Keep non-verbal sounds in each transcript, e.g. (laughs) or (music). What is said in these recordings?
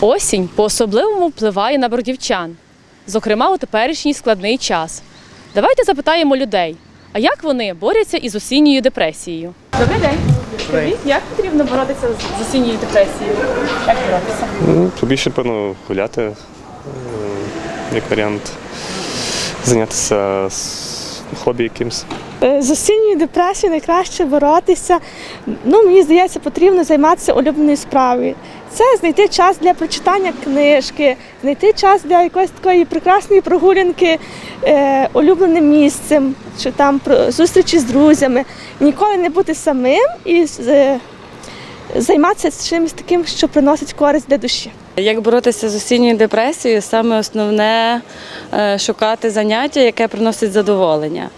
Осінь по-особливому впливає на бродівчан, зокрема у теперішній складний час. Давайте запитаємо людей, а як вони борються із осінньою депресією? Добрий день. Скажіть, як потрібно боротися з осінньою депресією? Як боротися? Ну, побільше, певно, гуляти, е, як варіант, зайнятися з хобі якимось. Е, З осінньою депресією найкраще боротися. Ну, мені здається, потрібно займатися улюбленою справою. Це знайти час для прочитання книжки, знайти час для якоїсь такої прекрасної прогулянки е, улюбленим місцем, чи там про зустрічі з друзями. Ніколи не бути самим і е, займатися чимось таким, що приносить користь для душі. Як боротися з осінньою депресією, саме основне е, шукати заняття, яке приносить задоволення.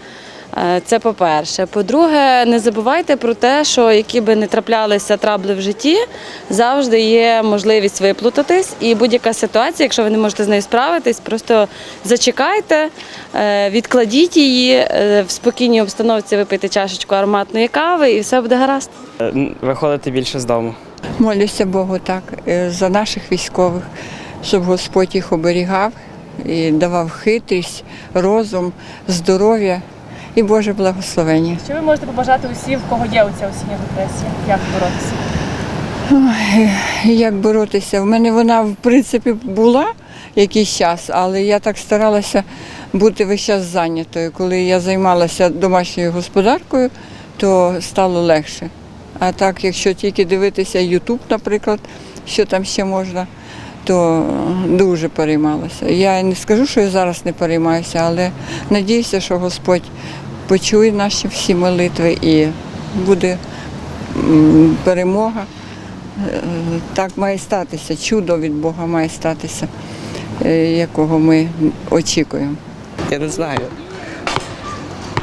Е, Це по-перше. По-друге, не забувайте про те, що які би не траплялися трабли в житті, завжди є можливість виплутатись. І будь-яка ситуація, якщо ви не можете з нею справитись, просто зачекайте, е, відкладіть її е, в спокійній обстановці, випийте чашечку ароматної кави, і все буде гаразд. Виходити більше з дому. Молюся Богу так за наших військових, щоб Господь їх оберігав і давав хитрість, розум, здоров'я і Боже благословення. Що ви можете побажати усім, в кого є оця осіння депресія? Як боротися? Як боротися? В мене вона в принципі була якийсь час, але я так старалася бути весь час зайнятою. Коли я займалася домашньою господаркою, то стало легше. А так, якщо тільки дивитися Ютуб, наприклад, що там ще можна, то дуже переймалася. Я не скажу, що я зараз не переймаюся, але надіюся, що Господь почує наші всі молитви і буде перемога. Е, Так має статися, чудо від Бога має статися, е, якого ми очікуємо. Я не знаю.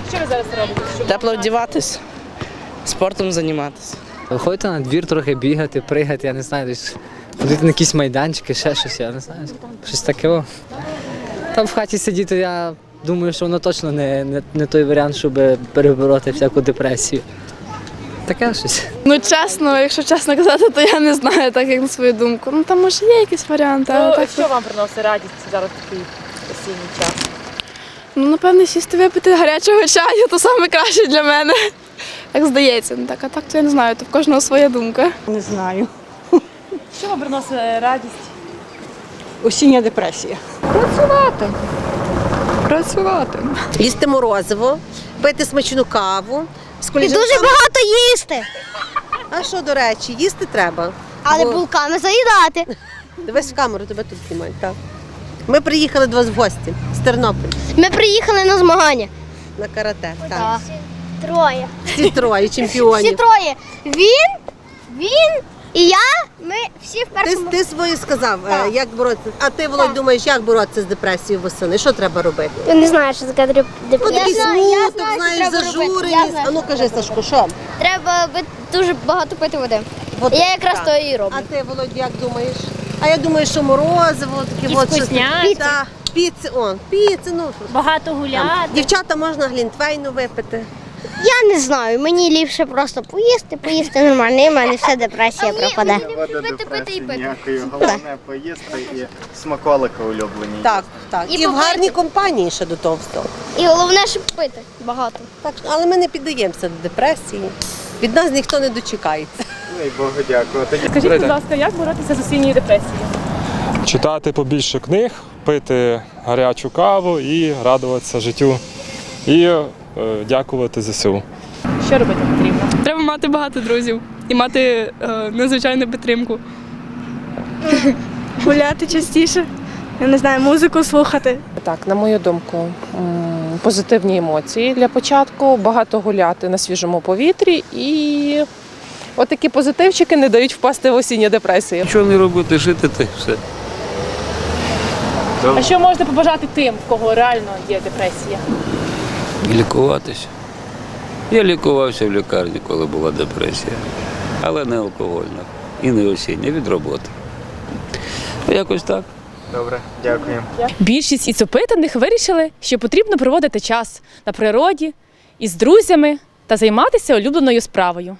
Що ви зараз робите? Тепло вдіватись, спортом займатися. Виходити на двір, трохи бігати, пригати, я не знаю, десь ходити на якісь майданчики, ще щось, я не знаю. Щось таке. Там в хаті сидіти, я думаю, що воно точно не, не, не той варіант, щоб перебороти всяку депресію. Таке щось. Ну чесно, якщо чесно казати, то я не знаю, так як на свою думку. Ну там може є якісь варіанти, але Ну, так. що вам приносить радість зараз такий осінній час? Ну напевно, сісти випити гарячого чаю, то саме краще для мене. Так здається. Ну так, а так то я не знаю, то в кожного своя думка. Не знаю. Що вам приносить радість? Осіння депресія. Працювати. Їсти морозиво, пити смачну каву. З І дуже багато їсти, А що, до речі, їсти треба. але Бо- булками заїдати. (laughs) Дивись в камеру, тебе тут знімають. Так. Ми приїхали до вас в гості з Тернополя Ми приїхали на змагання. на карате. Так. Троє. Всі троє Всі чемпіонів. троє. Він, він і я. Ми всі в Ти, першому. ти своє сказав, е, Так. як боротися. А ти, Володь, Так. думаєш, як боротися з депресією восени? Що треба робити? Я не знаю, що таке деп- Ну, депресія. такий Я знаю, я смуток, знаю, що знаєш, треба робити. Я зажуреність. знаю, А ну що кажи, Сашко, що? Треба би- дуже багато пити води. От, Я якраз так. то і роблю. А ти, Володь, як думаєш? А я думаю, що морозиво, таке от щось. вкусняшки. Так, піци, он, піци, ну. Багато гуляти. Дівчата можна глінтвейну випити. Я не знаю, мені ліпше просто поїсти, поїсти нормально, і в мене вся депресія пропаде. Ніякої головне поїсти і смаколики улюблені. Так, так. І І, в попити. гарній компанії ще до того всього. І головне, щоб пити багато. Так, але ми не піддаємося до депресії. Від нас ніхто не дочекається. Дай Богу дякувати. Скажіть, будь ласка, як боротися з осінньою депресією? Читати побільше книг, пити гарячу каву і радуватися життю. І дякувати ЗСУ. Що робити потрібно? Треба мати багато друзів і мати е, незвичайну підтримку. (laughs) Гуляти частіше, я не знаю, музику слухати. Так, на мою думку, позитивні емоції для початку, багато гуляти на свіжому повітрі і отакі позитивчики не дають впасти в осінню депресію. Нічого не робити, жити та й все. А що можете побажати тим, в кого реально є депресія? І лікуватися. Я лікувався в лікарні, коли була депресія, але не алкогольна і не осіння, від роботи. Якось так. Добре, дякуємо. Більшість із опитаних вирішили, що потрібно проводити час на природі із друзями та займатися улюбленою справою.